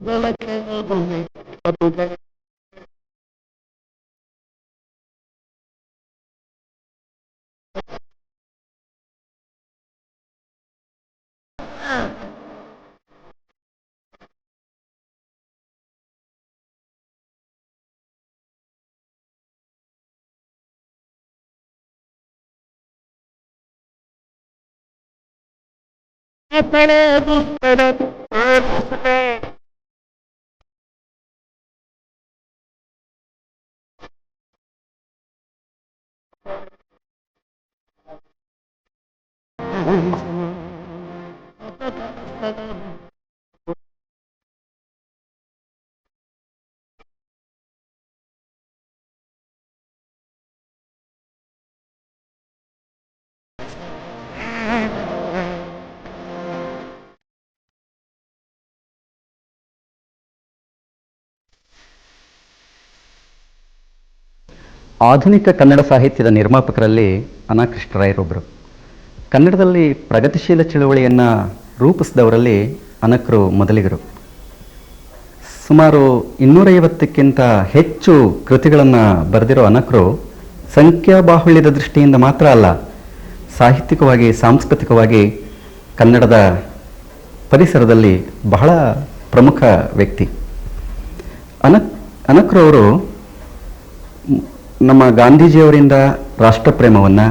I'm gonna tak Apare, apare, apare, Thank you. ಆಧುನಿಕ ಕನ್ನಡ ಸಾಹಿತ್ಯದ ನಿರ್ಮಾಪಕರಲ್ಲಿ ಅನಾಕೃಷ್ಣರಾಯರೊಬ್ಬರು ಕನ್ನಡದಲ್ಲಿ ಪ್ರಗತಿಶೀಲ ಚಳುವಳಿಯನ್ನು ರೂಪಿಸಿದವರಲ್ಲಿ ಅನಕರು ಮೊದಲಿಗರು. ಸುಮಾರು ಇನ್ನೂರೈವತ್ತಕ್ಕಿಂತ ಹೆಚ್ಚು ಕೃತಿಗಳನ್ನು ಬರೆದಿರೋ ಅನಕರು ಸಂಖ್ಯಾಬಾಹುಳ್ಯದ ದೃಷ್ಟಿಯಿಂದ ಮಾತ್ರ ಅಲ್ಲ, ಸಾಹಿತ್ಯಿಕವಾಗಿ, ಸಾಂಸ್ಕೃತಿಕವಾಗಿ ಕನ್ನಡದ ಪರಿಸರದಲ್ಲಿ ಬಹಳ ಪ್ರಮುಖ ವ್ಯಕ್ತಿ. ಅನಕ್, ಅನಕ್ರವರು ನಮ್ಮ ಗಾಂಧೀಜಿಯವರಿಂದ ರಾಷ್ಟ್ರಪ್ರೇಮವನ್ನು,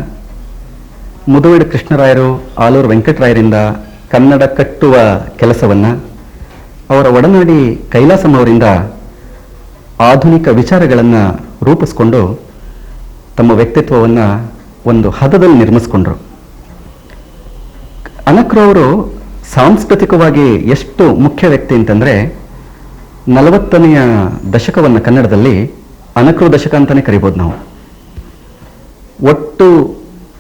ಮುದುವೀಡು ಕೃಷ್ಣರಾಯರು, ಆಲೂರು ವೆಂಕಟರಾಯರಿಂದ ಕನ್ನಡ ಕಟ್ಟುವ ಕೆಲಸವನ್ನು, ಅವರ ಒಡನಾಡಿ ಕೈಲಾಸಂ ಅವರಿಂದ ಆಧುನಿಕ ವಿಚಾರಗಳನ್ನು ರೂಪಿಸ್ಕೊಂಡು ತಮ್ಮ ವ್ಯಕ್ತಿತ್ವವನ್ನು ಒಂದು ಹದದಲ್ಲಿ ನಿರ್ಮಿಸ್ಕೊಂಡ್ರು. ಅನಕ್ರವರು ಸಾಂಸ್ಕೃತಿಕವಾಗಿ ಎಷ್ಟು ಮುಖ್ಯ ವ್ಯಕ್ತಿ ಅಂತಂದರೆ ನಲವತ್ತನೆಯ ದಶಕವನ್ನು ಕನ್ನಡದಲ್ಲಿ ಅನಕೃ ದಶಕ ಅಂತಲೇ ಕರಿಬೋದು ನಾವು. ಒಟ್ಟು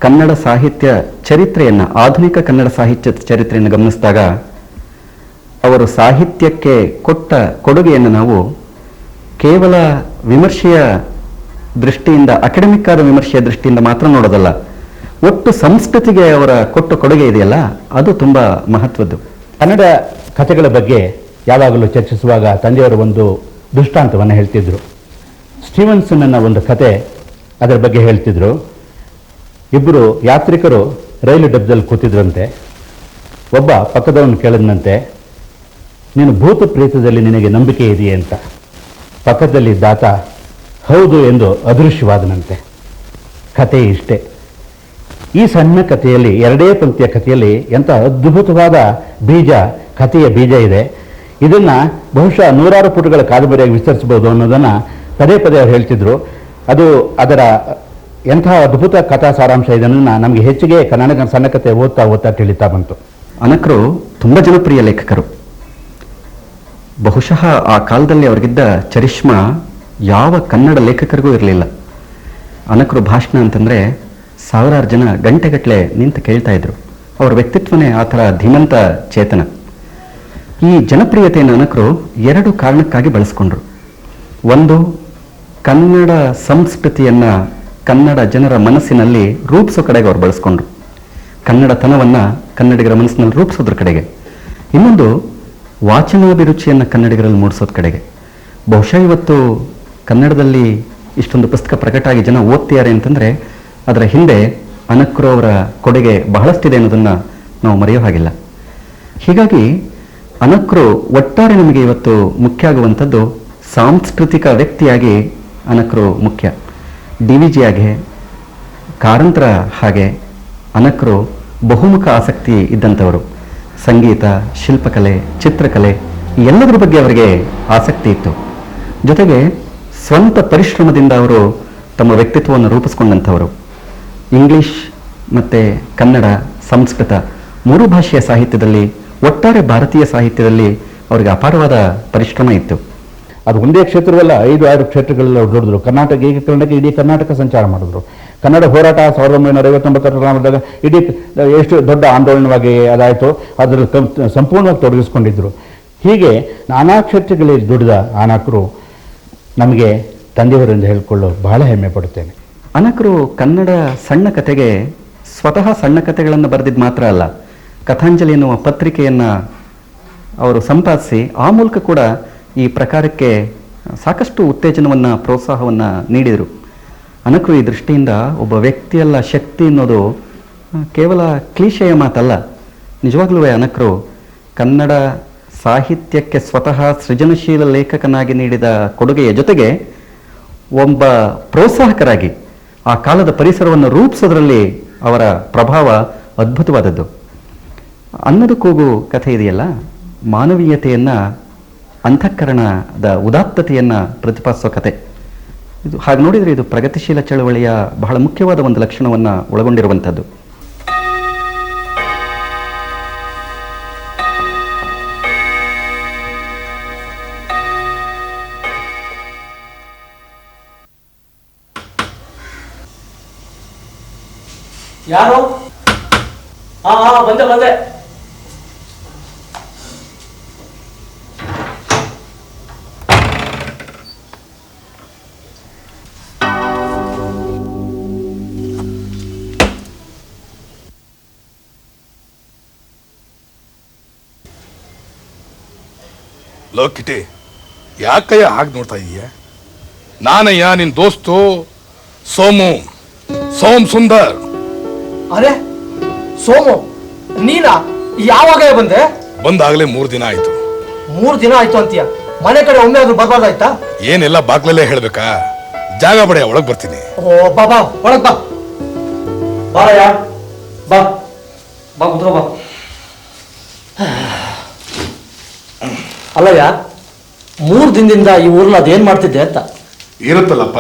ಕನ್ನಡ ಸಾಹಿತ್ಯ ಚರಿತ್ರೆಯನ್ನು, ಆಧುನಿಕ ಕನ್ನಡ ಸಾಹಿತ್ಯ ಚರಿತ್ರೆಯನ್ನು ಗಮನಿಸಿದಾಗ ಅವರು ಸಾಹಿತ್ಯಕ್ಕೆ ಕೊಟ್ಟ ಕೊಡುಗೆಯನ್ನು ನಾವು ಕೇವಲ ವಿಮರ್ಶೆಯ ದೃಷ್ಟಿಯಿಂದ ಅಕಾಡೆಮಿಕ್ ಆದ ವಿಮರ್ಶೆಯ ದೃಷ್ಟಿಯಿಂದ ಮಾತ್ರ ನೋಡೋದಲ್ಲ, ಒಟ್ಟು ಸಂಸ್ಕೃತಿಗೆ ಅವರ ಕೊಟ್ಟ ಕೊಡುಗೆ ಇದೆಯಲ್ಲ, ಅದು ತುಂಬ ಮಹತ್ವದ್ದು. ಕನ್ನಡ ಕಥೆಗಳ ಬಗ್ಗೆ ಯಾವಾಗಲೂ ಚರ್ಚಿಸುವಾಗ ತಂದೆಯವರು ಒಂದು ದೃಷ್ಟಾಂತವನ್ನು ಹೇಳ್ತಿದ್ರು. ಸ್ಟೀವನ್ಸನ್ನ ಒಂದು ಕತೆ ಅದರ ಬಗ್ಗೆ ಹೇಳ್ತಿದ್ರು. ಇಬ್ಬರು ಯಾತ್ರಿಕರು ರೈಲು ಡಬ್ಬದಲ್ಲಿ ಕೂತಿದ್ರಂತೆ. ಒಬ್ಬ ಪಕ್ಕದವನು ಕೇಳಿದಂತೆ ನೀನು ಭೂತ ಪ್ರೀತದಲ್ಲಿ ನಿನಗೆ ನಂಬಿಕೆ ಇದೆಯೇ ಅಂತ? ಪಕ್ಕದಲ್ಲಿ ದಾತ, ಹೌದು ಎಂದು ಅದೃಶ್ಯವಾದನಂತೆ. ಕತೆ ಇಷ್ಟೇ. ಈ ಸಣ್ಣ ಕಥೆಯಲ್ಲಿ, ಎರಡೇ ಪಂಕ್ತಿಯ ಕಥೆಯಲ್ಲಿ ಎಂಥ ಅದ್ಭುತವಾದ ಬೀಜ, ಕಥೆಯ ಬೀಜ ಇದೆ. ಇದನ್ನ ಬಹುಶಃ ನೂರಾರು ಪುಟಗಳ ಕಾದಂಬರಿಯಾಗಿ ವಿಸ್ತರಿಸಬಹುದು ಅನ್ನೋದನ್ನ ಪದೇ ಪದೇ ಅವ್ರು ಹೇಳ್ತಿದ್ರು. ಅದು ಅದರ ಎಂತಹ ಅದ್ಭುತ ಕಥಾ ಸಾರಾಂಶ ಇದನ್ನ ನಮಗೆ ಹೆಚ್ಚಿಗೆ ಕನ್ನಡ ಸಣ್ಣ ಕಥೆ ಓದ್ತಾ ಓದ್ತಾ ತಿಳಿತಾ ಬಂತು. ಅನಕರು ತುಂಬ ಜನಪ್ರಿಯ ಲೇಖಕರು. ಬಹುಶಃ ಆ ಕಾಲದಲ್ಲಿ ಅವರಿಗಿದ್ದ ಚರಿಷ್ಮಾ ಯಾವ ಕನ್ನಡ ಲೇಖಕರಿಗೂ ಇರಲಿಲ್ಲ. ಅನಕರು ಭಾಷಣ ಅಂತಂದ್ರೆ ಸಾವಿರಾರು ಜನ ಗಂಟೆಗಟ್ಟಲೆ ನಿಂತು ಕೇಳ್ತಾ ಇದ್ರು. ಅವರ ವ್ಯಕ್ತಿತ್ವನೇ ಆ ಥರ ಧೀಮಂತ ಚೇತನ. ಈ ಜನಪ್ರಿಯತೆಯನ್ನು ಅನಕರು ಎರಡು ಕಾರಣಕ್ಕಾಗಿ ಬಳಸ್ಕೊಂಡ್ರು. ಒಂದು ಕನ್ನಡ ಸಂಸ್ಕೃತಿಯನ್ನು ಕನ್ನಡ ಜನರ ಮನಸ್ಸಿನಲ್ಲಿ ರೂಪಿಸೋ ಕಡೆಗೆ ಅವ್ರು ಬಳಸ್ಕೊಂಡ್ರು. ಕನ್ನಡತನವನ್ನು ಕನ್ನಡಿಗರ ಮನಸ್ಸಿನಲ್ಲಿ ರೂಪಿಸೋದ್ರ ಕಡೆಗೆ. ಇನ್ನೊಂದು, ವಾಚನಾಭಿರುಚಿಯನ್ನು ಕನ್ನಡಿಗರಲ್ಲಿ ಮೂಡಿಸೋದ್ ಕಡೆಗೆ. ಬಹುಶಃ ಇವತ್ತು ಕನ್ನಡದಲ್ಲಿ ಇಷ್ಟೊಂದು ಪುಸ್ತಕ ಪ್ರಕಟ ಆಗಿ ಜನ ಓದ್ತಿದ್ದಾರೆ ಅಂತಂದರೆ, ಅದರ ಹಿಂದೆ ಅನಕ್ರು ಅವರ ಕೊಡುಗೆ ಬಹಳಷ್ಟಿದೆ ಅನ್ನೋದನ್ನು ನಾವು ಮರೆಯೋ ಹಾಗಿಲ್ಲ. ಹೀಗಾಗಿ, ಅನಕ್ರು ಒಟ್ಟಾರೆ ನಮಗೆ ಇವತ್ತು ಮುಖ್ಯ ಆಗುವಂಥದ್ದು ಸಾಂಸ್ಕೃತಿಕ ವ್ಯಕ್ತಿಯಾಗಿ ಅನಕ್ರು ಮುಖ್ಯ. ಡಿ ವಿ ಜಿ ಹಾಗೆ ಕಾರಂತರ ಹಾಗೆ ಅನಕ್ರು ಬಹುಮುಖ ಆಸಕ್ತಿ ಇದ್ದಂಥವರು. ಸಂಗೀತ, ಶಿಲ್ಪಕಲೆ, ಚಿತ್ರಕಲೆ ಎಲ್ಲದರ ಬಗ್ಗೆ ಅವರಿಗೆ ಆಸಕ್ತಿ ಇತ್ತು. ಜೊತೆಗೆ ಸ್ವಂತ ಪರಿಶ್ರಮದಿಂದ ಅವರು ತಮ್ಮ ವ್ಯಕ್ತಿತ್ವವನ್ನು ರೂಪಿಸ್ಕೊಂಡಂಥವರು. ಇಂಗ್ಲಿಷ್ ಮತ್ತು ಕನ್ನಡ, ಸಂಸ್ಕೃತ ಮೂರು ಭಾಷೆಯ ಸಾಹಿತ್ಯದಲ್ಲಿ, ಒಟ್ಟಾರೆ ಭಾರತೀಯ ಸಾಹಿತ್ಯದಲ್ಲಿ ಅವರಿಗೆ ಅಪಾರವಾದ ಪರಿಶ್ರಮ ಇತ್ತು. ಅದು ಒಂದೇ ಕ್ಷೇತ್ರವಲ್ಲ ಐದು, ಆರು ಕ್ಷೇತ್ರಗಳೆಲ್ಲ ದುಡಿದ್ರು ಕರ್ನಾಟಕ ಏಕೀಕರಣಕ್ಕೆ ಇಡೀ ಕರ್ನಾಟಕ ಸಂಚಾರ ಮಾಡಿದ್ರು. ಕನ್ನಡ ಹೋರಾಟ ಸಾವಿರದ ಒಂಬೈನೂರ ಐವತ್ತೊಂಬತ್ತರ ಮಾಡಿದಾಗ ಇಡೀ, ಎಷ್ಟು ದೊಡ್ಡ ಆಂದೋಲನವಾಗಿ ಅದಾಯಿತು ಅದರ ಸಂಪೂರ್ಣವಾಗಿ ತೊಡಗಿಸ್ಕೊಂಡಿದ್ರು. ಹೀಗೆ ನಾನಾ ಕ್ಷೇತ್ರಗಳಲ್ಲಿ ದುಡಿದ ಆನಾಕರು ನಮಗೆ ತಂದೆಯವರಿಂದ ಹೇಳಿಕೊಳ್ಳಲು ಬಹಳ ಹೆಮ್ಮೆ ಪಡುತ್ತೇನೆ. ಅನಕರು ಕನ್ನಡ ಸಣ್ಣ ಕಥೆಗೆ ಸ್ವತಃ ಸಣ್ಣ ಕಥೆಗಳನ್ನು ಬರೆದಿದ್ದು ಮಾತ್ರ ಅಲ್ಲ ಕಥಾಂಜಲಿ ಎನ್ನುವ ಪತ್ರಿಕೆಯನ್ನು ಅವರು ಸಂಪಾದಿಸಿ ಆ ಮೂಲಕ ಕೂಡ ಈ ಪ್ರಕಾರಕ್ಕೆ ಸಾಕಷ್ಟು ಉತ್ತೇಜನವನ್ನು, ಪ್ರೋತ್ಸಾಹವನ್ನು ನೀಡಿದರು. ಅನಕರು ಈ ದೃಷ್ಟಿಯಿಂದ ಒಬ್ಬ ವ್ಯಕ್ತಿಯಲ್ಲ ಶಕ್ತಿ ಅನ್ನೋದು ಕೇವಲ ಕ್ಲೀಶೆಯ ಮಾತಲ್ಲ. ನಿಜವಾಗ್ಲೂ ಅನಕರು, ಕನ್ನಡ ಸಾಹಿತ್ಯಕ್ಕೆ ಸ್ವತಃ ಸೃಜನಶೀಲ ಲೇಖಕನಾಗಿ ನೀಡಿದ ಕೊಡುಗೆಯ ಜೊತೆಗೆ ಒಬ್ಬ ಪ್ರೋತ್ಸಾಹಕರಾಗಿ ಆ ಕಾಲದ ಪರಿಸರವನ್ನು ರೂಪಿಸೋದ್ರಲ್ಲಿ ಅವರ ಪ್ರಭಾವ ಅದ್ಭುತವಾದದ್ದು. ಅನ್ನದ ಕೂಗು ಕಥೆ ಇದೆಯಲ್ಲ? ಮಾನವೀಯತೆಯನ್ನು ಅಂತಃಕರಣದ ಉದಾತ್ತತೆಯನ್ನು ಪ್ರತಿಪಾದಿಸೋ ಕತೆ. ಇದು ಹಾಗೆ ನೋಡಿದರೆ ಇದು ಪ್ರಗತಿಶೀಲ ಚಳವಳಿಯ ಬಹಳ ಮುಖ್ಯವಾದ ಒಂದು ಲಕ್ಷಣವನ್ನು ಒಳಗೊಂಡಿರುವಂಥದ್ದು. ಯಾರು? ಹಾ ಹಾ ಬಂದೆ ಬಂದೆ. ಯಾಕಯ್ಯ ಹಾಗೆ ನೋಡ್ತಾ ಇದೀಯ? ನಾನಯ್ಯ ನಿನ್ ದೋಸ್ತು ಸೋಮು. ಸೋಮ್ ಸುಂದರ್. ಅರೆ ಸೋಮು ನೀನಾ? ಯಾವಾಗ ಬಂದೆ? ಬಂದಾಗಲೇ ಮೂರು ದಿನ ಆಯ್ತು. ಮೂರ್ ದಿನ ಆಯ್ತು ಅಂತೀಯ? ಮನೆ ಕಡೆ ಒಮ್ಮೆ ಆದ್ರೂ ಬರ್ಬಾರ್ದಾಯ್ತಾ? ಏನೆಲ್ಲ ಬಾಗ್ಲಲ್ಲೇ ಹೇಳ್ಬೇಕಾ? ಜಾಗ ಬಡೆಯ ಒಳಗ್ ಬರ್ತೀನಿ. ಓ ಬಾ ಬಾ ಒಳಗ್ ಬಾ. ಬಾರಯ್ಯ ಬಾ. ಬಾ ಕುತ್ಕೋ ಬಾ. ಅಲ್ಲಯ್ಯ ಮೂರ್ ದಿನದಿಂದ ಈ ಊರ್ನ ಅದೇನ್ ಮಾಡ್ತಿದ್ದೆ ಅಂತ. ಇರುತ್ತಲ್ಲಪ್ಪ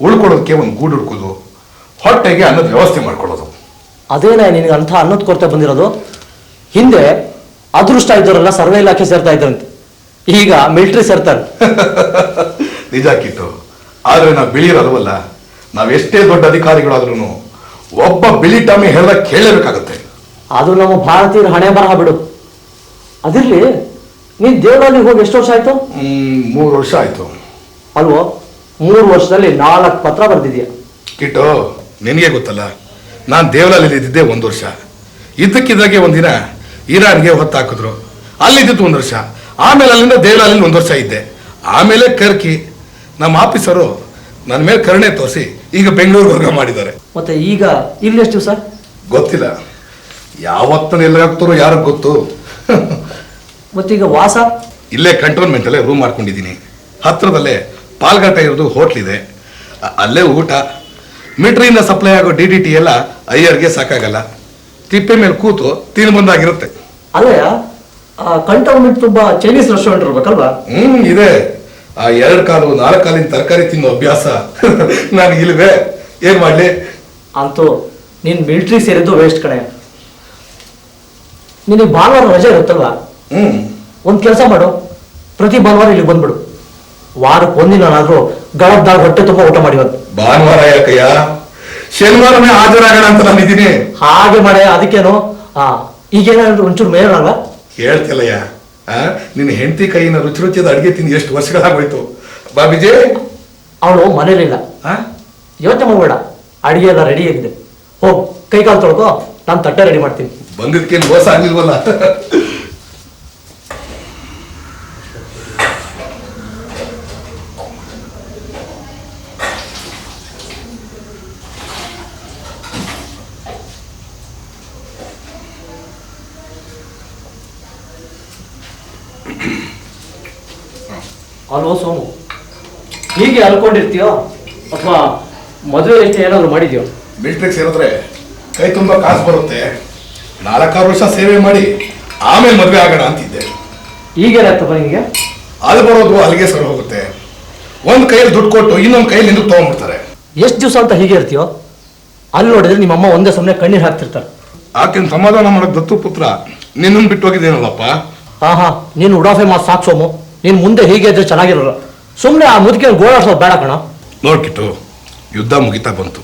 ಉಳ್ಕೊಳೋದಕ್ಕೆ ಒಂದು ಗೂಡು ಹುಡ್ಕೋದು ಹೊಟ್ಟೆಗೆ ಅನ್ನದ ವ್ಯವಸ್ಥೆ ಮಾಡ್ಕೊಳ್ಳೋದು. ಅದೇನ ನಿನಗೆ ಅಂಥ ಅನ್ನದ ಕೊರತೆ ಬಂದಿರೋದು? ಹಿಂದೆ ಅದೃಷ್ಟ ಇದ್ದವರೆಲ್ಲ ಸರ್ವೆ ಇಲಾಖೆ ಸೇರ್ತಾ ಇದ್ರಂತೆ ಈಗ ಮಿಲಿಟರಿ ಸೇರ್ತಾರೆ. ನಿಜ ಕಿಟ್ಟು ಆದರೆ ನಾವು ಬಿಳಿಯಿರೋದವಲ್ಲ ನಾವು ಎಷ್ಟೇ ದೊಡ್ಡ ಅಧಿಕಾರಿಗಳಾದ್ರೂ ಒಬ್ಬ ಬಿಳಿ ಟಾಮಿ ಹೇಳ್ದಾಗ ಕೇಳಲೇಬೇಕಾಗತ್ತೆ. ಅದು ನಮ್ಮ ಭಾರತೀಯರ ಹಣೆ ಬರಹ ಬಿಡು. ಅದಿರ್ಲಿ ನೀನ್ ದೇವರಲ್ಲಿ ಹೋಗಿ ಎಷ್ಟು ವರ್ಷ ಆಯ್ತು? ಮೂರು ವರ್ಷ ಆಯ್ತು. ಅಲ್ವೋ? ಮೂರು ವರ್ಷದಲ್ಲಿ ನಾಲ್ಕು ಪತ್ರ ಬರ್ದಿದ್ಯಾ? ಕಿಟ್ಟು ನಿನಗೆ ಗೊತ್ತಲ್ಲ ನಾನು ದೇವಲಲ್ಲಿ ಇದ್ದಿದ್ದೆ ಒಂದು ವರ್ಷ. ಇದ್ದಕ್ಕಿದ್ದಾಗೆ ಒಂದಿನ ಇರಾನ್ಗೆ ಹೊತ್ತಾಕಿದ್ರು ಅಲ್ಲಿದ್ದಿತ್ತು ಒಂದು ವರ್ಷ. ಆಮೇಲೆ ಅಲ್ಲಿಂದ ದೇವಲಲ್ಲಿ ಒಂದು ವರ್ಷ ಇದ್ದೆ. ಆಮೇಲೆ ಕರ್ಕಿ ನಮ್ಮ ಆಫೀಸರು ನನ್ನ ಮೇಲೆ ಕರುಣೆ ತೋರಿಸಿ ಈಗ ಬೆಂಗಳೂರು ವರ್ಗ ಮಾಡಿದ್ದಾರೆ. ಮತ್ತೆ ಈಗ ಇಲ್ಲಿ ಎಷ್ಟು ದಿವಸ? ಗೊತ್ತಿಲ್ಲ. ಯಾವತ್ತನ ಎಲ್ಲಾಗ್ತಾರೋ ಯಾರಿಗೆ ಗೊತ್ತು? ಮತ್ತೀಗ ವಾಸ? ಇಲ್ಲೇ ಕಂಟೋನ್ಮೆಂಟ್ ಅಲ್ಲೇ ರೂಮ್ ಮಾಡ್ಕೊಂಡಿದ್ದೀನಿ. ಹತ್ರದಲ್ಲೇ ಪಾಲ್ಘಾಟ ಇರೋದು ಹೋಟ್ಲ್ ಇದೆ. ಅಲ್ಲೇ ಊಟ. ಮಿಟ್ರಿಯಿಂದ ಸಪ್ಲೈ ಆಗೋ ಡಿ ಡಿ ಟಿ ಎಲ್ಲ ಅಯ್ಯರ್ಗೆ ಸಾಕಾಗಲ್ಲ. ತಿಪ್ಪೆ ಮೇಲೆ ಕೂತು ತಿನ್ ಬಂದಾಗಿರುತ್ತೆ. ಅಲ್ಲಯ್ಯ ಕಂಟೋನ್ಮೆಂಟ್ ತುಂಬಾ ಚೈನೀಸ್ ರೆಸ್ಟೋರೆಂಟ್ ಇರ್ಬೇಕಲ್ವಾ? ಹ್ಮ್ ಇದೆ. ಆ ಎರಡು ಕಾಲು ನಾಲ್ಕು ಕಾಲಿನ ತರಕಾರಿ ತಿನ್ನೋ ಅಭ್ಯಾಸ ನನಗಿಲ್ವೇ ಏನ್ ಮಾಡ್ಲಿ? ಅಂತೂ ನೀನ್ ಮಿಲಿಟರಿ ಸೇರಿದ್ದು ವೇಸ್ಟ್ ಕಡೆ ನಿನಗೆ ಭಾನುವಾರ ರಜೆ ಇರುತ್ತಲ್ವಾ? ಹ್ಮ್. ಒಂದು ಕೆಲಸ ಮಾಡು. ಪ್ರತಿ ಭಾನುವಾರ ಇಲ್ಲಿ ಬಂದ್ಬಿಡು. ವಾರಕ್ಕೆ ಒಂದಿನಾದ್ರೂ ಗಳದ್ದಾಳ ಹೊಟ್ಟೆ ತುಂಬ ಊಟ ಮಾಡಿ ಬಂದು ಭಾನುವಾರ ಯಾಕಯ್ಯ? ಶನಿವಾರನೇ ಹಾಜರಾಗೋಣ ಅಂತ ನಾನಿದ್ದೀನಿ ಹಾಗೆ ಮಾಡೆ ಅದಕ್ಕೇನು? ಆ ಈಗೇನಾದ್ರು ಒಂಚೂರು ಮೇಲಲ್ವಾ ಹೇಳ್ತಿಲ್ಲಯ್ಯ ಆ ನಿನ್ನ ಹೆಂಡತಿ ಕೈಯಿನ ರುಚಿ ರುಚಿಯಾದ ಅಡಿಗೆ ತಿಂದು ಎಷ್ಟು ವರ್ಷಗಳಾಗೋಯ್ತು. ಬಾ ವಿಜಯ್ ಅವಳು ಮನೇಲಿಲ್ಲ. ಆ? ಯೋಚನೆ ಮಾಡಬೇಡ. ಅಡಿಗೆ ಎಲ್ಲ ರೆಡಿ ಆಗಿದೆ. ಹೋಗ್ ಕೈ ಕಾಲು ತೊಳ್ಕೊ ನಾನು ತಟ್ಟೆ ರೆಡಿ ಮಾಡ್ತೀನಿ. ಬಂದಿದ್ಕೇನು ಮೋಸ ಆಗಿಲ್ವಲ್ಲ ಅಲ್ವೋ ಸೋಮು ಹೀಗೆ ಅಲ್ಕೊಂಡಿರ್ತೀಯೋ ಅಥವಾ ಮದುವೆ ಎಷ್ಟು ಏನಾದ್ರು ಮಾಡಿದ್ಯೋ? ಮಿಲ್ಟ್ರಿಗೆ ಸೇರಿದ್ರೆ ಕೈ ತುಂಬ ಕಾಸು ಬರುತ್ತೆ. ನಾಲ್ಕಾರು ವರ್ಷ ಸೇವೆ ಮಾಡಿ ಆಮೇಲೆ ಮದುವೆ ಆಗೋಣ ಅಂತಿದ್ದೆ. ಈಗೇನಾಗ್ತಪ್ಪ ನಿಮಗೆ ಅಲ್ಲಿ ಬರೋದು ಅಲ್ಲಿಗೆ ಸರಿ ಹೋಗುತ್ತೆ. ಒಂದು ಕೈಯಲ್ಲಿ ದುಡ್ಡು ಕೊಟ್ಟು ಇನ್ನೊಂದು ಕೈಯಲ್ಲಿ ನಿಂದು ತಗೊಂಡ್ಬಿಡ್ತಾರೆ. ಎಷ್ಟು ದಿವಸ ಅಂತ ಹೀಗೆ ಇರ್ತೀಯೋ? ಅಲ್ಲಿ ನೋಡಿದ್ರೆ ನಿಮ್ಮ ಅಮ್ಮ ಒಂದೇ ಸಮನೆ ಕಣ್ಣೀರು ಹಾಕ್ತಿರ್ತಾರೆ. ಆಕೆನ ಸಮಾಧಾನ ಮಾಡೋದು ದತ್ತು ಪುತ್ರ ನಿನ್ನನ್ನು ಬಿಟ್ಟು ಹೋಗಿದ್ದೇನಲ್ಲಪ್ಪ? ಹಾ ಹಾ ನೀನು ಉಡಾಫೆ ಮಾತು ಸಾಕ್ಸೋಮು ನೀನ್ ನೀನು ಮುಂದೆ ಹೀಗೆ ಇದ್ರೆ ಚೆನ್ನಾಗಿರಲ್ಲ. ಸುಮ್ಮನೆ ಆ ಮುದುಕಿಯನ್ನು ಗೋಳಾಡ್ಸೋದು ಬೇಡ ಕಣ. ನೋಡ್ಕಿಟ್ಟು ಯುದ್ಧ ಮುಗಿತಾ ಬಂತು.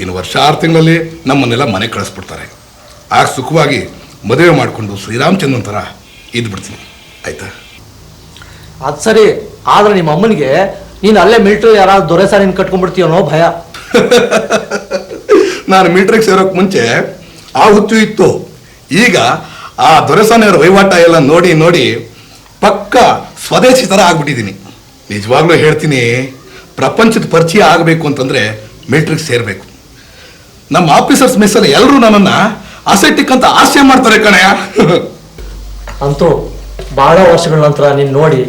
ಇನ್ನು ವರ್ಷ ಆರು ತಿಂಗಳಲ್ಲಿ ನಮ್ಮನ್ನೆಲ್ಲ ಮನೆ ಕಳಿಸ್ಬಿಡ್ತಾರೆ. ಆಗ ಸುಖವಾಗಿ ಮದುವೆ ಮಾಡಿಕೊಂಡು ಶ್ರೀರಾಮಚಂದ್ರನ ಥರ ಇದ್ಬಿಡ್ತೀನಿ ಆಯ್ತಾ? ಅದು ಸರಿ ಆದರೆ ನಿಮ್ಮ ಅಮ್ಮನಿಗೆ ನೀನು ಅಲ್ಲೇ ಮಿಲ್ಟ್ರಿ ಯಾರಾದ್ರು ದೊರೆ ಸಾರಿ ನೀನು ಭಯ. ನಾನು ಮಿಲ್ಟ್ರಿಗೆ ಸೇರೋಕೆ ಮುಂಚೆ ಆ ಹುಚ್ಚು ಇತ್ತು. ಈಗ ಆ ದೊರೆಸಾನೆಯವರ ವಹಿವಾಟ ಎಲ್ಲ ನೋಡಿ ನೋಡಿ ಪಕ್ಕ ಸ್ವದೇಶಿ ಥರ ಆಗ್ಬಿಟ್ಟಿದ್ದೀನಿ. ನಿಜವಾಗ್ಲೂ ಹೇಳ್ತೀನಿ ಪ್ರಪಂಚದ ಪರಿಚಯ ಆಗಬೇಕು ಅಂತಂದರೆ ಮಿಲ್ಟ್ರಿಗೆ ಸೇರಬೇಕು. ನಮ್ಮ ಆಫೀಸರ್ಸ್ ಮೆಸ್ಸಲ್ಲಿ ಎಲ್ಲರೂ ನನ್ನನ್ನು ಅಸೆಟಿಕ್ ಅಂತ ಆಸೆ ಮಾಡ್ತಾರೆ ಕಣಯ್ಯ ಅಂತೂ ಬಹಳ ವರ್ಷಗಳ ನಂತರ ನೀನು ನೋಡಿ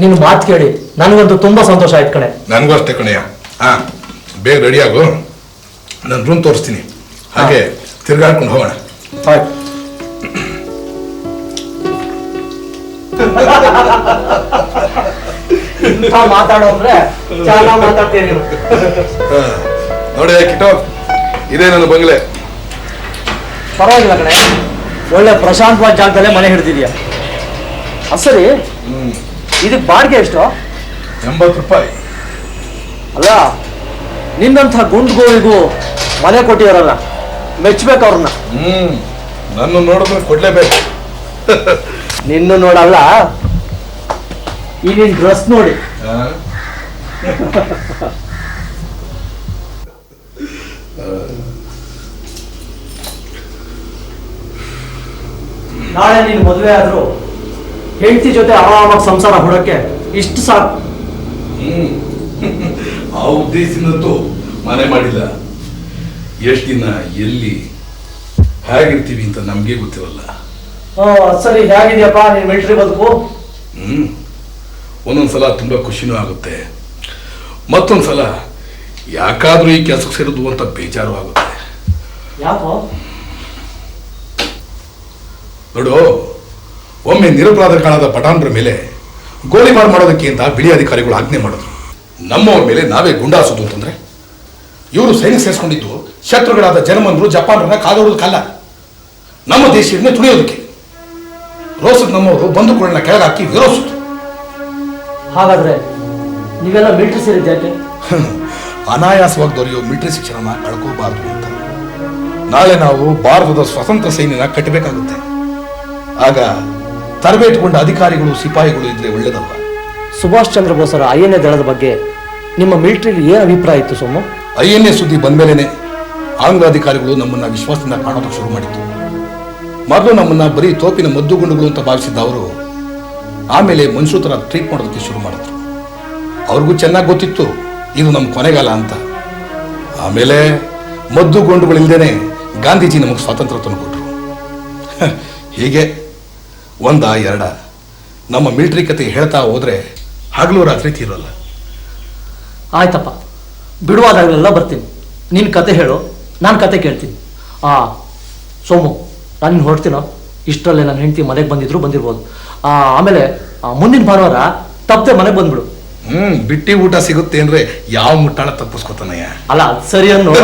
ನಿನ್ನ ಮಾತು ಕೇಳಿ ನನಗಂತೂ ತುಂಬ ಸಂತೋಷ ಆಯ್ತು ಕಣೆ. ನನಗೂ ಅಷ್ಟೇ ಕಣಯ್ಯ ಹಾಂ ಬೇಗ ರೆಡಿ ಆಗು. ನಾನು ರೂಮ್ ತೋರಿಸ್ತೀನಿ. ಹಾಗೆ ತಿರ್ಗಾಡ್ಕೊಂಡು ಹೋಗೋಣ. ಆಯ್ತು. ಇಂಥ ಮಾತಾಡೋ ಅಂದ್ರೆ ಮಾತಾಡ್ತೀನಿ. ನೋಡಿ ಕಿಟೋ ಇದೇ ನನ್ನ ಬಂಗ್ಲೆ. ಪರವಾಗಿಲ್ಲ ಕಣೆ. ಒಳ್ಳೆ ಪ್ರಶಾಂತವಾದ ಜಾಗದಲ್ಲೇ ಮನೆ ಹಿಡ್ದಿದ್ಯಾ? ಅಸರಿ ಸರಿ? ಇದಕ್ಕೆ ಬಾಡಿಗೆ ಎಷ್ಟು? ಎಂಬತ್ತು ರೂಪಾಯಿ. ಅಲ್ಲ ನಿನ್ನಂಥ ಗುಂಡ್ಗೋಳಿಗೂ ಮನೆ ಕೊಟ್ಟಿದಾರಲ್ಲ ಮೆಚ್ಚಬೇಕು ಅವ್ರನ್ನ. ಹ್ಮ್. ನನ್ನ ನೋಡಿದ್ರೆ ಕೊಡ್ಲೇಬೇಕು. ನಿನ್ನ ನೋಡಲ್ಲ ಈ ನಿನ್ ಡ್ರೆಸ್ ನೋಡಿ? ನಾಳೆ ನೀನು ಮದುವೆ ಆದ್ರು ಹೆಂಡತಿ ಜೊತೆ ಆರಾಮಾಗಿ ಸಂಸಾರ ಹುಡಕ್ಕೆ ಇಷ್ಟು ಸಾಕು. ಆ ಉದ್ದೇಶದಿಂದಂತೂ ಮನೆ ಮಾಡಿಲ್ಲ. ಎಷ್ಟು ದಿನ ಎಲ್ಲಿ ಹೇಗಿರ್ತೀವಿ ಅಂತ ನಮಗೆ ಗೊತ್ತಿರಲ್ಲ. ಸರಿ ಹೇಗಿದ್ಯಪ್ಪ? ನೀನು ಮಿಲ್ಟ್ರಿ ಬದುಕು? ಹ್ಮ್. ಒಂದೊಂದ್ಸಲ ತುಂಬ ಖುಷಿನೂ ಆಗುತ್ತೆ. ಮತ್ತೊಂದ್ಸಲ ಯಾಕಾದರೂ ಈ ಕೆಲಸಕ್ಕೆ ಸೇರಿದ್ವು ಅಂತ ಬೇಜಾರು ಆಗುತ್ತೆ. ಯಾಕೋ? ನೋಡು ಒಮ್ಮೆ ನಿರಪರಾಧ ಕಾಣದ ಪಠಾಣರ ಮೇಲೆ ಗೋಲಿಬಾರ್ ಮಾಡೋದಕ್ಕೆ ಅಂತ ಬಿಡಿ ಅಧಿಕಾರಿಗಳು ಆಜ್ಞೆ ಮಾಡಿದ್ರು. ನಮ್ಮವ್ರ ಮೇಲೆ ನಾವೇ ಗುಂಡಾಸೋದು ಅಂತಂದ್ರೆ? ಇವರು ಸೈನಿಕ ಸೇರಿಸ್ಕೊಂಡಿದ್ದು ಶತ್ರುಗಳಾದ ಜರ್ಮನ್ರು ಜಪಾನ್ರನ್ನ ಕಾದೋಡೋದಕ್ಕಲ್ಲ ನಮ್ಮ ದೇಶವನ್ನೇ ತುಳಿಯೋದಕ್ಕೆ. ರೋಸದ್ ನಮ್ಮವರು ಬಂದುಗಳನ್ನ ಕೆಳಗೆ ಹಾಕಿ ವಿರೋಧಿಸಿದ್ರು. ಹಾಗಾದ್ರೆ ನೀವೆಲ್ಲ ಮಿಲ್ಟ್ರಿ ಸೇರಿದ್ಯಾಕೆ ಅನಾಯಾಸವಾಗಿ ದೊರೆಯುವ ಮಿಲಿಟರಿ ಶಿಕ್ಷಣನ ಕಳ್ಕೋಬಾರ್ದು ಅಂತ. ನಾಳೆ ನಾವು ಭಾರತದ ಸ್ವತಂತ್ರ ಸೈನ್ಯನ ಕಟ್ಟಬೇಕಾಗುತ್ತೆ. ಆಗ ತರಬೇತುಗೊಂಡ ಅಧಿಕಾರಿಗಳು ಸಿಪಾಯಿಗಳು ಇದ್ರೆ ಒಳ್ಳೇದಲ್ಲ ಸುಭಾಷ್ ಚಂದ್ರ ಬೋಸರ ಐ ಎನ್ ಎ ದಳದ ಬಗ್ಗೆ ನಿಮ್ಮ ಮಿಲಿಟರಿ ಏನು ಅಭಿಪ್ರಾಯ ಇತ್ತು ಸೋಮು? ಐ ಎನ್ ಎ ಸುದ್ದಿ ಬಂದ್ಮೇಲೆನೆ ಆಂಗ್ಲ ಅಧಿಕಾರಿಗಳು ನಮ್ಮನ್ನ ವಿಶ್ವಾಸದಿಂದ ಕಾಣೋದಕ್ಕೆ ಶುರು ಮಾಡಿತ್ತು ಮೊದಲು ನಮ್ಮನ್ನ ಬರೀ ತೋಪಿನ ಮದ್ದುಗುಂಡುಗಳು ಅಂತ ಭಾವಿಸಿದ್ದ ಅವರು ಆಮೇಲೆ ಮನುಷ್ಯ ಥರ ಟ್ರೀಟ್ ಮಾಡೋದಕ್ಕೆ ಶುರು ಮಾಡಿದ್ರು. ಅವ್ರಿಗೂ ಚೆನ್ನಾಗಿ ಗೊತ್ತಿತ್ತು, ಇದು ನಮ್ಮ ಕೊನೆಗಾಲ ಅಂತ. ಆಮೇಲೆ ಮದ್ದು ಗೊಂಡುಗಳಿಲ್ಲದೇ ಗಾಂಧೀಜಿ ನಮಗೆ ಸ್ವಾತಂತ್ರ್ಯ ತಂದುಕೊಟ್ರು. ಹೀಗೆ ಒಂದ ಎರಡ. ನಮ್ಮ ಮಿಲಿಟರಿ ಕತೆ ಹೇಳ್ತಾ ಹೋದರೆ ಹಗಲು ರಾತ್ರಿ ತೀರಲ್ಲ. ಆಯ್ತಪ್ಪ, ಬಿಡುವಾದಾಗಲೆಲ್ಲ ಬರ್ತೀನಿ. ನಿನ್ನ ಕತೆ ಹೇಳು, ನಾನು ಕತೆ ಕೇಳ್ತೀನಿ. ಆ, ಸೋಮು ನಾನು ಹೊರಡ್ತೀನೋ? ಇಷ್ಟರಲ್ಲೇ ನನ್ನ ಹೆಂಡತಿ ಮನೆಗೆ ಬಂದಿದ್ರು ಬಂದಿರ್ಬೋದು. ಆಮೇಲೆ ಮುಂದಿನ ಭಾನುವಾರ ತಪ್ಪದೆ ಮನೆಗೆ ಬಂದ್ಬಿಡು. ಹ್ಮ್ ಬಿಟ್ಟಿ ಊಟ ಸಿಗುತ್ತೆ ಅಂದ್ರೆ ಯಾವ ಮುಟ್ಟಾಳ ತಪ್ಪಿಸ್ಕೊತಾನಯ್ಯ? ಅಲ್ಲ ಸರಿ ಅನ್ನು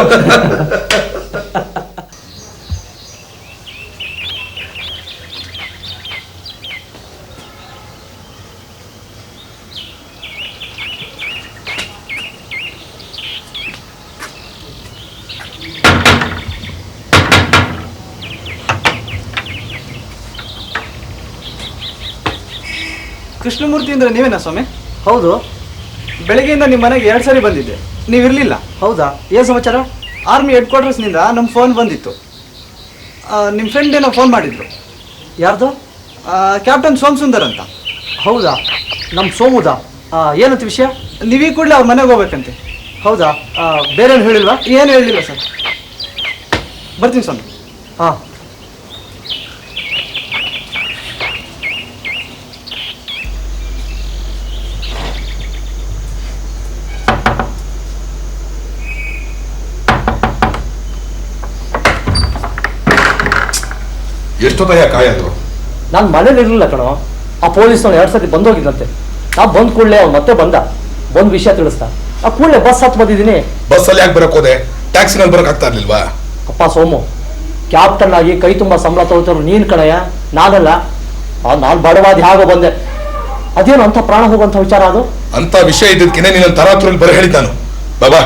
ಕೃಷ್ಣಮೂರ್ತಿ ಅಂದ್ರೆ ನೀವೇನಾ ಸ್ವಾಮಿ? ಹೌದು. ಬೆಳಗ್ಗೆಯಿಂದ ನಿಮ್ಮ ಮನೆಗೆ ಎರಡು ಸಾರಿ ಬಂದಿದ್ದೆ. ನೀವು ಇರಲಿಲ್ಲ? ಹೌದಾ? ಏನು ಸಮಾಚಾರ? ಆರ್ಮಿ ಹೆಡ್ ಕ್ವಾರ್ಟರ್ಸ್ನಿಂದ ನಮ್ಮ ಫೋನ್ ಬಂದಿತ್ತು. ನಿಮ್ಮ ಫ್ರೆಂಡ್ ಏನೋ ಫೋನ್ ಮಾಡಿದ್ರು. ಯಾರ್ದು? ಕ್ಯಾಪ್ಟನ್ ಸೋಮ್ ಸುಂದರ್ ಅಂತ. ಹೌದಾ? ನಮ್ಮ ಸೋಮುದ? ಏನಂತ ವಿಷಯ? ನೀವೀ ಕೂಡಲೇ ಅವ್ರ ಮನೆಗೆ ಹೋಗ್ಬೇಕಂತೆ. ಹೌದಾ? ಬೇರೆ ಏನು ಹೇಳಿಲ್ವಾ? ಏನು ಹೇಳಿಲ್ಲ ಸರ್. ಬರ್ತೀನಿ ಸ್ವಾಮಿ. ಹಾ. ಎಷ್ಟೊತ್ತಯ್ಯ ಕಾಯೋದು ನಾನು ಮನೇಲಿ ಇರಲಿಲ್ಲ ಕಣೋ. ಆ ಪೊಲೀಸ್ನವ್ನು ಎರಡು ಸತಿ ಬಂದೋಗಿದ್ದಂತೆ ನಾ ಬಂದ ಕೂಡಲೇ ಅವ್ನು ಮತ್ತೆ ಬಂದ. ಬಂದು ವಿಷಯ ತಿಳಿಸ್ದ. ಆ ಕೂಡಲೇ ಬಸ್ ಹತ್ತು ಬಂದಿದ್ದೀನಿ. ಬಸ್ಸಲ್ಲಿ ಯಾಕೆ ಬರಕ್ ಹೋದೆ? ಟ್ಯಾಕ್ಸಿನಲ್ಲಿ ಬರಕ್ ಆಗ್ತಾ ಇರ್ಲಿಲ್ವಾ? ಅಪ್ಪ ಸೋಮು ಕ್ಯಾಪ್ಟನ್ ಆಗಿ ಕೈ ತುಂಬ ಸಂಬಳ ತಗೋತಾರ ನೀನು ಕಣಯ್ಯ ನಾನಲ್ಲ. ನಾನು ಬಡವಾದ ಹಾಗೋ ಬಂದೆ. ಅದೇನು ಅಂತ ಪ್ರಾಣ ಹೋಗುವಂಥ ವಿಚಾರ ಅದು? ಅಂತ ವಿಷಯ ಇದ್ದಕ್ಕಿಂತ ನೀನು ತರಾತುರಲ್ಲಿ ಬರ ಹೇಳಿದ್ ನಾನು. ಬಾಬಾ.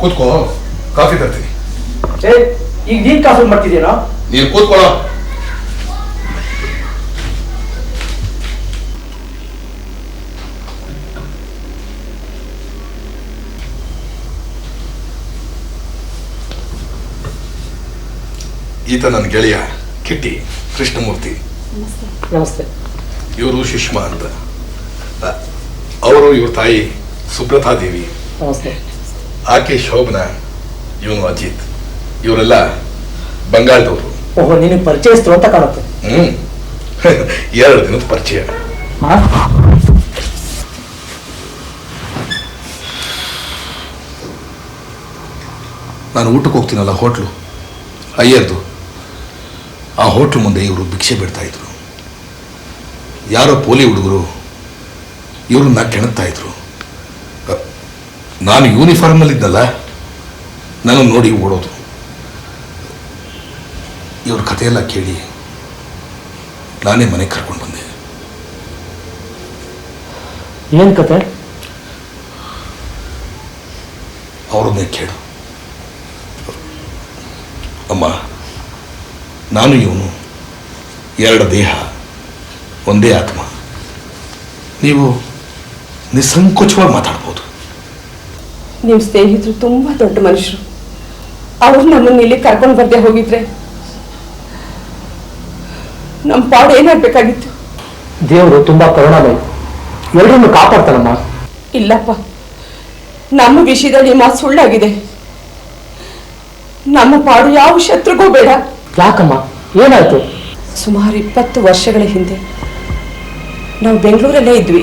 ಕೂತ್ಕೋ ಕಾಫಿ ತರ್ತೀನಿ. ಏ ಈಗ ನೀನ್ ಕಾಸು ಮಾಡ್ತಿದ್ದೀನೋ ನೀನು ಕೂತ್ಕೊಳ್ಳೋ. ಈತ ನನ್ನ ಗೆಳೆಯ ಕಿಟ್ಟಿ ಕೃಷ್ಣಮೂರ್ತಿ. ನಮಸ್ತೆ. ಇವರು ಸುಷ್ಮಾ ಅಂತ. ಅವರು ಇವ್ರ ತಾಯಿ ಸುಬ್ರತಾದೇವಿ. ದೇವಿ ಆಕೆ ಶೋಭನ ಇವನು ಅಜಿತ್. ಇವರೆಲ್ಲ ಬಂಗಾಳದವರು. ಓಹೋ ನಿನಗೆ ಪರಿಚಯಿಸ್ತು ಅಂತ ಕಾಣುತ್ತೆ. ಹ್ಮ್. ಎರಡು ದಿನದ ಪರಿಚಯ. ಹಾ ನಾನು ಊಟಕ್ಕೆ ಹೋಗ್ತೀನಲ್ಲ ಹೋಟ್ಲು? ಅಯ್ಯರ್ದು. ಆ ಹೋಟ್ಲು ಮುಂದೆ ಇವರು ಭಿಕ್ಷೆ ಬಿಡ್ತಾ ಇದ್ರು. ಯಾರೋ ಪೋಲಿ ಹುಡುಗರು ಇವ್ರನ್ನ ಕೆಣಕ್ತಾ ಇದ್ರು. ಅ, ನಾನು ಯೂನಿಫಾರ್ಮಲ್ಲಿದ್ದಲ್ಲ ನಾನು ನೋಡಿ ಓಡೋದು ಇವ್ರ ಕಥೆಯೆಲ್ಲ ಕೇಳಿ ನಾನೇ ಮನೆಗೆ ಕರ್ಕೊಂಡು ಬಂದೆ. ಏನು ಕತೆ? ಅವ್ರನ್ನೇ ಕೇಳು. ಅಮ್ಮ ನಾನು ಇವನು ಎರಡು ದೇಹ ಒಂದೇ ಆತ್ಮ. ನೀವು ನಿಸ್ಸಂಕೋಚವಾಗಿ ಮಾತಾಡ್ಬೋದು. ನಿಮ್ಮ ಸ್ನೇಹಿತರು ತುಂಬಾ ದೊಡ್ಡ ಮನುಷ್ಯರು. ಅವ್ರು ನಮ್ಮನ್ನ ಇಲ್ಲಿ ಕರ್ಕೊಂಡು ಬರ್ದೆ ಹೋಗಿದ್ರೆ ನಮ್ಮ ಪಾಡು ಏನಾಗಬೇಕಾಗಿತ್ತು? ದೇವರು ತುಂಬಾ ಕರುಣಾಮಯ. ಎಲ್ಲರನ್ನು ಕಾಪಾಡ್ತಾನಮ್ಮ. ಇಲ್ಲಪ್ಪ. ನಮ್ಮ ವಿಷಯದಲ್ಲಿ ಮಾ ಮಾತು ಸುಳ್ಳಾಗಿದೆ. ನಮ್ಮ ಪಾಡು ಯಾವ ಶತ್ರುಗೂ ಬೇಡ. ಯಾಕಮ್ಮ? ಏನಾಯ್ತು? ಸುಮಾರು ಇಪ್ಪತ್ತು ವರ್ಷಗಳ ಹಿಂದೆ ನಾವು ಬೆಂಗಳೂರಲ್ಲೇ ಇದ್ವಿ.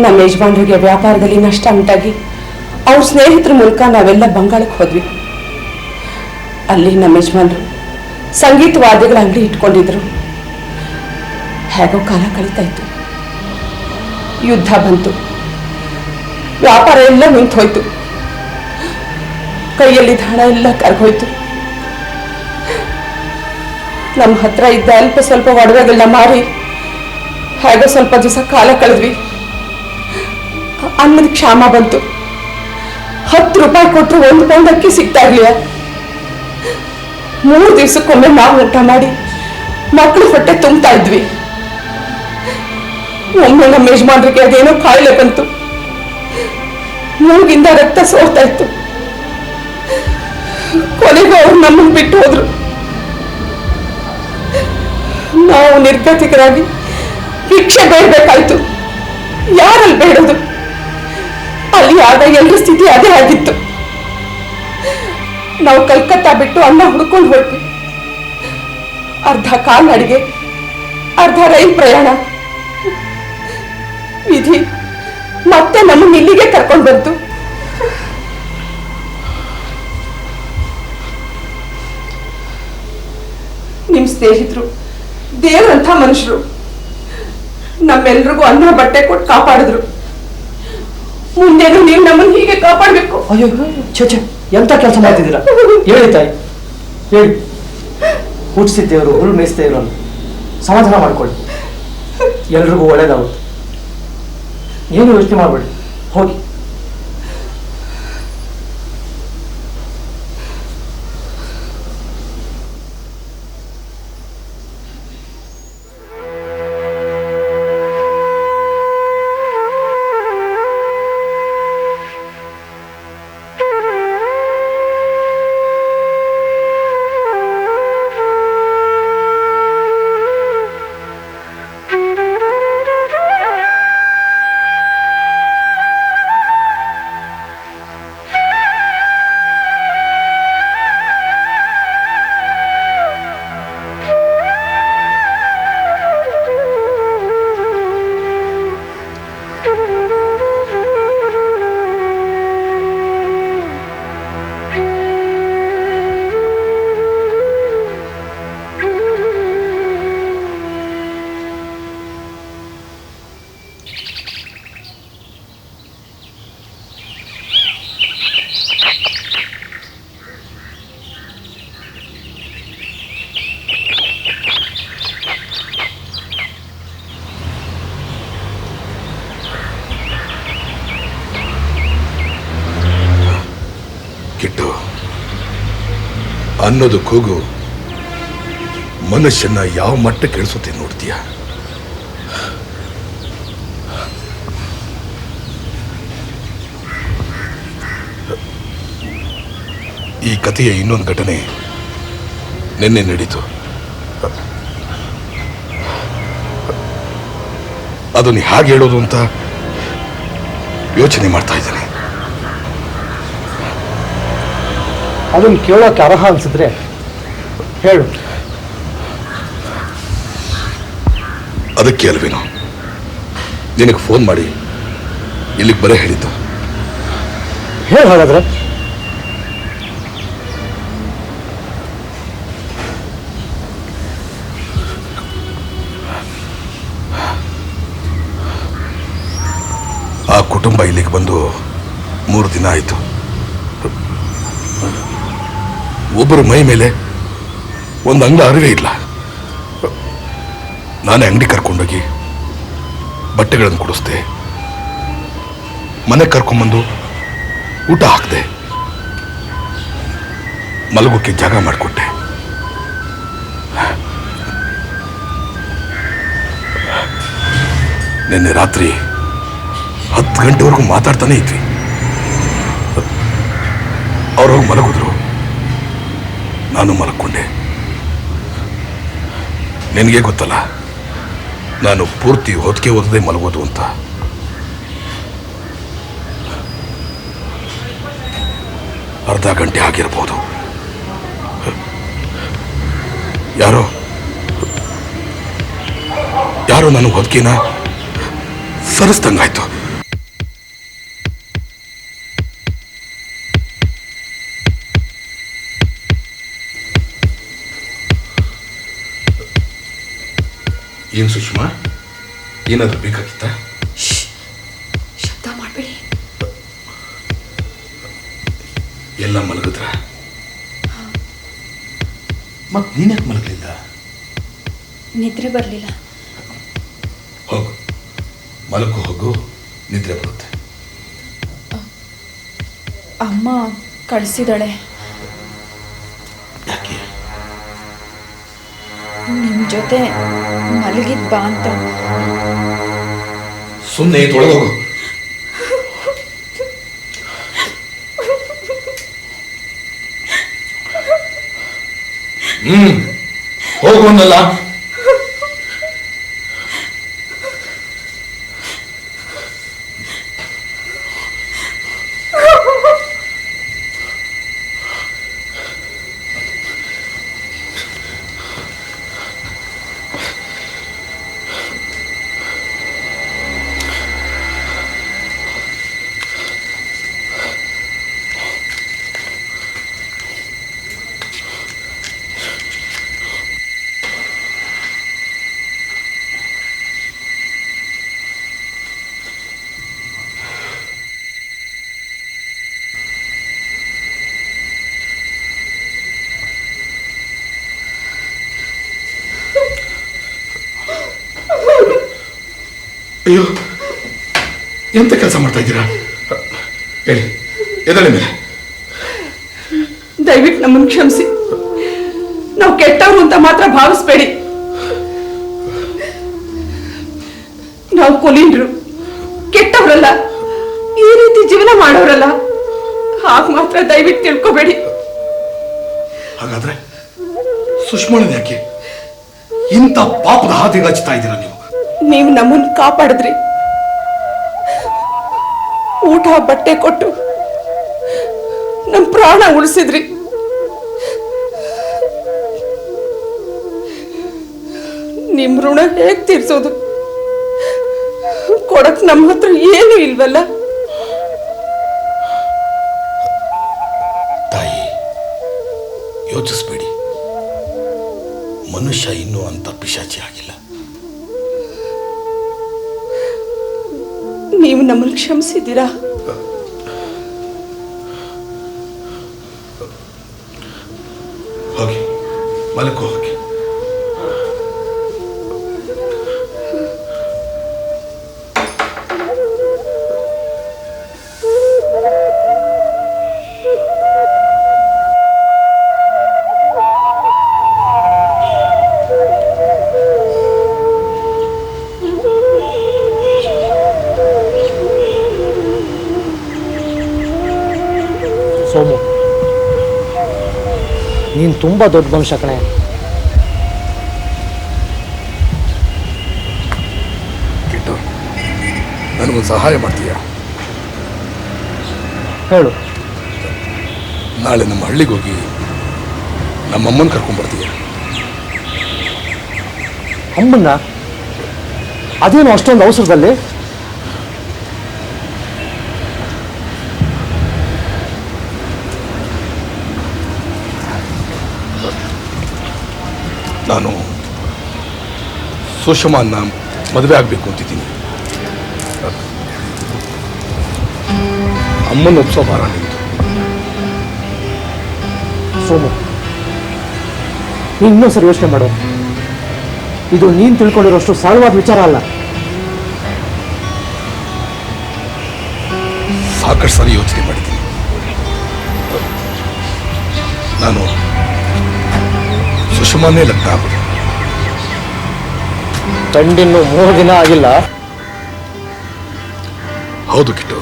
ನಮ್ಮ ಯಜಮಾನರಿಗೆ ವ್ಯಾಪಾರದಲ್ಲಿ ನಷ್ಟ ಉಂಟಾಗಿ ಅವ್ರ ಸ್ನೇಹಿತರ ಮೂಲಕ ನಾವೆಲ್ಲ ಬಂಗಾಳಕ್ಕೆ ಹೋದ್ವಿ. ಅಲ್ಲಿ ನಮ್ಮ ಯಜಮಾನರು ಸಂಗೀತ ವಾದ್ಯಗಳ ಅಂಗಡಿ ಇಟ್ಕೊಂಡಿದ್ರು. ಹೇಗೋ ಕಾಲ ಕಳೀತಾ ಇತ್ತು. ಯುದ್ಧ ಬಂತು. ವ್ಯಾಪಾರ ಎಲ್ಲ ನಿಂತು ಹೋಯ್ತು ಕೈಯಲ್ಲಿದ್ದ ಹಣ ಎಲ್ಲ ಕರ್ಗೋಯ್ತು. ನಮ್ಮ ಹತ್ರ ಇದ್ದ ಅಲ್ಪ ಸ್ವಲ್ಪ ಒಡವೆಗಳನ್ನ ಮಾರಿ, ಹೇಗೋ ಸ್ವಲ್ಪ ದಿವಸ ಕಾಲ ಕಳೆದ್ವಿ. ಅನ್ನದ ಕ್ಷಾಮ ಬಂತು. ಹತ್ತು ರೂಪಾಯಿ ಕೊಟ್ಟರು ಒಂದು ಪೌಂಡ್ ಅಕ್ಕಿ ಸಿಗ್ತಾ ಇರ್ಲಿಲ್ಲ ಮೂರು ದಿವಸಕ್ಕೊಮ್ಮೆ ನಾವು ಊಟ ಮಾಡಿ ಮಕ್ಕಳು ಹೊಟ್ಟೆ ತುಂಬ್ತಾ ಇದ್ವಿ. ಒಮ್ಮೆ ನಮ್ಮ ಯಜಮಾನ್ರಿಗೆ ಅದೇನೋ ಕಾಯಿಲೆ ಬಂತು. ಮೂಗಿಂದ ರಕ್ತ ಸೋರ್ತಾ ಇತ್ತು. ಕೊನೆಗೂ ಅವ್ರು ನಮ್ಮನ್ನು ಬಿಟ್ಟು ಹೋದ್ರು. ನಾವು ನಿರ್ಗತಿಕರಾಗಿ ಭಿಕ್ಷೆ ಬೇಡಬೇಕಾಯ್ತು. ಯಾರಲ್ಲಿ ಬೇಡೋದು? ಅಲ್ಲಿ ಆದ ಎಲ್ಲರ ಸ್ಥಿತಿ ಅದೇ ಆಗಿತ್ತು. ನಾವು ಕಲ್ಕತ್ತಾ ಬಿಟ್ಟು ಅನ್ನ ಹುಡ್ಕೊಂಡು ಹೊರಟ್ವಿ. ಅರ್ಧ ಕಾಲ್ನಡಿಗೆ ಅರ್ಧ ರೈಲ್ ಪ್ರಯಾಣ. ವಿಧಿ, ಮತ್ತೆ ನಮ್ಮನ್ನ ಇಲ್ಲಿಗೆ ಕರ್ಕೊಂಡು ಬಂತು. ನಿಮ್ ಸ್ನೇಹಿತರು, ದೇವರಂಥ ಮನುಷ್ಯರು. ನಮ್ಮೆಲ್ರಿಗೂ ಅನ್ನ, ಬಟ್ಟೆ ಕೊಟ್ಟು ಕಾಪಾಡಿದ್ರು. ಮುಂದೆ ನೀವು ನಮ್ಮನ್ನ ಹೀಗೆ ಕಾಪಾಡಬೇಕು. ಅಯ್ಯೋ ಛೇ. ಎಂತ ಕೆಲಸ ಮಾಡ್ತಿದ್ದೀರಾ? ಹೇಳಿ ತಾಯಿ. ಹೇಳಿ. ಹುಟ್ಟಿಸಿದ್ದೇವರು ಹುಲ್ ಮೇಯಿಸ್ದೇವ್ರನ್ನು ಸಮಾಧಾನ ಮಾಡ್ಕೊಳ್ಳಿ. ಎಲ್ರಿಗೂ ಒಳ್ಳೇದಾಗುತ್ತೆ. ಏನು ಯೋಚನೆ ಮಾಡಬೇಡಿ. ಹೋಗಿ. ಅನ್ನೋದು ಕೂಗು. ಮನುಷ್ಯನ ಯಾವ ಮಟ್ಟಕ್ಕೆ ಇಳಿಸುತ್ತೆ ನೋಡ್ತೀಯ? ಈ ಕಥೆಯ ಇನ್ನೊಂದು ಘಟನೆ ನಿನ್ನೆ ನಡೀತು. ಅದನ್ನು ಹೇಗೆ ಹೇಳೋದು ಅಂತ ಯೋಚನೆ ಮಾಡ್ತಾ ಇದ್ದೇನೆ. ಅದನ್ನು ಕೇಳೋಕೆ ಅರ್ಹ ಅನ್ಸಿದ್ರೆ ಹೇಳು. ಅದಕ್ಕೆ ಅಲ್ವೇನೋ? ನಿನಗೆ ಫೋನ್ ಮಾಡಿ ಇಲ್ಲಿಗೆ ಬರೇ ಹೇಳಿದ್ದು. ಹೇಳು ಹಾಗಾದ್ರೆ. ಆ ಕುಟುಂಬ ಇಲ್ಲಿಗೆ ಬಂದು ಮೂರು ದಿನ ಆಯಿತು. ಒಬ್ಬರು ಮೈ ಮೇಲೆ ಒಂದು ಅಂಗ ಅರಿವೇ ಇಲ್ಲ. ನಾನೇ ಅಂಗಡಿ ಕರ್ಕೊಂಡೋಗಿ ಬಟ್ಟೆಗಳನ್ನು ಕೊಡಿಸ್ದೆ. ಮನೆ ಕರ್ಕೊಂಬಂದು ಊಟ ಹಾಕಿದೆ. ಮಲಗೋಕ್ಕೆ ಜಾಗ ಮಾಡಿಕೊಟ್ಟೆ. ನಿನ್ನೆ ರಾತ್ರಿ ಹತ್ತು ಗಂಟೆವರೆಗೂ ಮಾತಾಡ್ತಾನೆ ಇದ್ವಿ. ಅವ್ರು ಹೋಗಿ ಮಲಗಿದ್ರು. ನಾನು ಮಲ್ಕೊಂಡೆ. ನಿನಗೆ ಗೊತ್ತಲ್ಲ, ನಾನು ಪೂರ್ತಿ ಹೊತ್ತಿಗೆ ಓದದೆ ಮಲಗೋದು ಅಂತ. ಅರ್ಧ ಗಂಟೆ ಆಗಿರ್ಬೋದು. ಯಾರೋ ಯಾರೋ ನಾನು ಹೊತ್ತಿಗೆನ ಸರಿಸ್ದಂಗಾಯ್ತು. ಏನು ಸುಷ್ಮಾ? ಏನಾದರೂ ಬೇಕಾಗಿತ್ತ? ಶಬ್ದ ಮಾಡಬೇಡಿ. ಎಲ್ಲ ಮಲಗಿದ್ರ? ಮತ್ತೆ ನೀನ್ಯಾಕೆ ಮಲಗಲಿಲ್ಲ? ನಿದ್ರೆ ಬರಲಿಲ್ಲ. ಹೋಗು. ಮಲಗು ಹೋಗು. ನಿದ್ರೆ ಬರುತ್ತೆ. ಅಮ್ಮ ಕಳಿಸಿದಾಳೆ ಜೊತೆ ಮಲಗಿದ್ ಬಾ ಅಂತ. ಸುಮ್ಮನೆ ತೊಳೆದೋಗು ಹ್ಮ್ ಹೋಗು ಅಯ್ಯೋ ಎಂತ ಕೆಲಸ ಮಾಡ್ತಾ ಇದ್ದೀರಾ? ಹೇಳಿ ಎದಳೆ ಮೇಲೆ? ದಯವಿಟ್ಟು ನಮ್ಮನ್ನು ಕ್ಷಮಿಸಿ. ನಾವು ಕೆಟ್ಟವರು ಅಂತ ಮಾತ್ರ ಭಾವಿಸ್ಬೇಡಿ. ನಾವು ಕೊಲೀನ್ರು ಕೆಟ್ಟವರಲ್ಲ ಈ ರೀತಿ ಜೀವನ ಮಾಡೋರಲ್ಲ. ಹಾಗೆ ಮಾತ್ರ ದಯವಿಟ್ಟು ತಿಳ್ಕೊಬೇಡಿ. ಹಾಗಾದ್ರೆ ಸುಷ್ಮಣನ ಯಾಕೆ ಇಂಥ ಪಾಪದ ಹಾದಿ ರಚಿತಾ ಇದ್ದೀರಾ ನೀವು? ನೀವು ನಮ್ಮನ್ನು ಕಾಪಾಡಿದ್ರಿ. ಊಟ, ಬಟ್ಟೆ ಕೊಟ್ಟು ನಮ್ಮ ಪ್ರಾಣ ಉಳಿಸಿದ್ರಿ. ನಿಮ್ಮ ಋಣ ಹೇಗೆ ತೀರಿಸೋದು? ಕೊಡಕ್ ನಮ್ಮ ಹತ್ರ ಏನು ಇಲ್ವಲ್ಲ? ತಾಯಿ, ಯೋಚಿಸ್ಬೇಡಿ. ಮನುಷ್ಯ ಇನ್ನೂ ಅಂತ ಪಿಶಾಚಿ ಆಗಿಲ್ಲ ನೀವು ನಮ್ಮನ್ನು ಕ್ಷಮಿಸಿದ್ದೀರಾ? ಹೋಗಿ. ಮಲಕೋ ಹೋಗಿ. ತುಂಬ ದೊಡ್ಡ ಮನುಷ್ಯ ಕಣೆ. ಕಿಟ್ಟು ನನಗೊಂದು ಸಹಾಯ ಮಾಡ್ತೀಯಾ? ಹೇಳು. ನಾಳೆ ನಮ್ಮ ಹಳ್ಳಿಗೆ ಹೋಗಿ ನಮ್ಮ ಅಮ್ಮನ ಕರ್ಕೊಂಡ್ಬರ್ತೀಯ ಅಮ್ಮನ್ನ? ಅದೇನು ಅಷ್ಟೊಂದು ಅವಸರದಲ್ಲಿ? ನಾನು ಸುಷಮಾನ ಮದುವೆ ಆಗಬೇಕು ಅಂತಿದ್ದೀನಿ. ಅಮ್ಮನ ಒಪ್ಸೋ ಭಾರ ನಿಂತು ಸೋಮು, ನೀನು ಇನ್ನೊಂದ್ಸರಿ ಯೋಚನೆ ಮಾಡು. ಇದು ನೀನು ತಿಳ್ಕೊಂಡಿರೋಷ್ಟು ಸರಳವಾದ ವಿಚಾರ ಅಲ್ಲ. ಸಾಕಷ್ಟು ಸರಿ ಯೋಚನೆ ಮಾಡಿದ್ದೀನಿ. ನಾನು ಸುಷಮಾನೇ ಲಗ್ನ ಗಂಡಿನ್ನು ಮೂರು ದಿನ ಆಗಿಲ್ಲ. ಹೌದು ಕಿಟ್ಟು.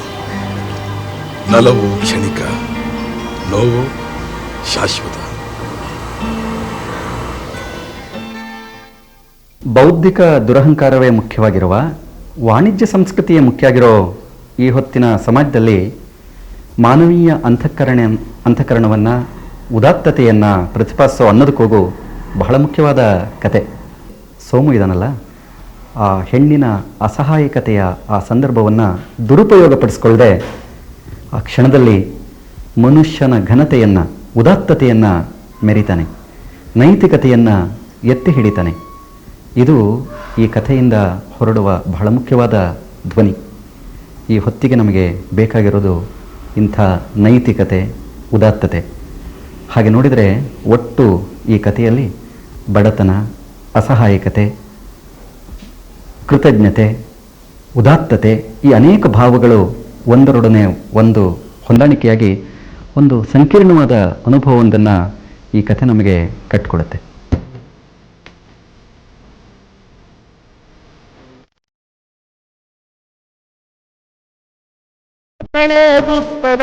ನಲವು ಕ್ಷಣಿಕ ನೋವು ಶಾಶ್ವತ. ಬೌದ್ಧಿಕ ದುರಹಂಕಾರವೇ ಮುಖ್ಯವಾಗಿರುವ ವಾಣಿಜ್ಯ ಸಂಸ್ಕೃತಿಯೇ ಮುಖ್ಯ ಆಗಿರೋ ಈ ಹೊತ್ತಿನ ಸಮಾಜದಲ್ಲಿ ಮಾನವೀಯ ಅಂತಃಕರಣ ಅಂತಃಕರಣವನ್ನು ಉದಾತ್ತತೆಯನ್ನು ಪ್ರತಿಪಾದಿಸೋ ಅನ್ನೋದಕ್ಕೋಗು ಬಹಳ ಮುಖ್ಯವಾದ ಕತೆ. ಸೋಮು ಇದನ್ನಲ್ಲ ಆ ಹೆಣ್ಣಿನ ಅಸಹಾಯಕತೆಯ ಆ ಸಂದರ್ಭವನ್ನು ದುರುಪಯೋಗಪಡಿಸ್ಕೊಳ್ಳದೆ ಆ ಕ್ಷಣದಲ್ಲಿ ಮನುಷ್ಯನ ಘನತೆಯನ್ನು, ಉದಾತ್ತತೆಯನ್ನು ಮೆರಿತಾನೆ. ನೈತಿಕತೆಯನ್ನು ಎತ್ತಿ ಹಿಡಿತಾನೆ. ಇದು ಈ ಕಥೆಯಿಂದ ಹೊರಡುವ ಬಹಳ ಮುಖ್ಯವಾದ ಧ್ವನಿ. ಈ ಹೊತ್ತಿಗೆ ನಮಗೆ ಬೇಕಾಗಿರೋದು ಇಂಥ ನೈತಿಕತೆ, ಉದಾತ್ತತೆ. ಹಾಗೆ ನೋಡಿದರೆ ಒಟ್ಟು ಈ ಕಥೆಯಲ್ಲಿ ಬಡತನ, ಅಸಹಾಯಕತೆ ಕೃತಜ್ಞತೆ, ಉದಾತ್ತತೆ ಈ ಅನೇಕ ಭಾವಗಳು ಒಂದರೊಡನೆ ಒಂದು ಹೊಂದಾಣಿಕೆಯಾಗಿ ಒಂದು ಸಂಕೀರ್ಣವಾದ ಅನುಭವವೊಂದನ್ನು ಈ ಕಥೆ ನಮಗೆ ಪುಷ್ಪದ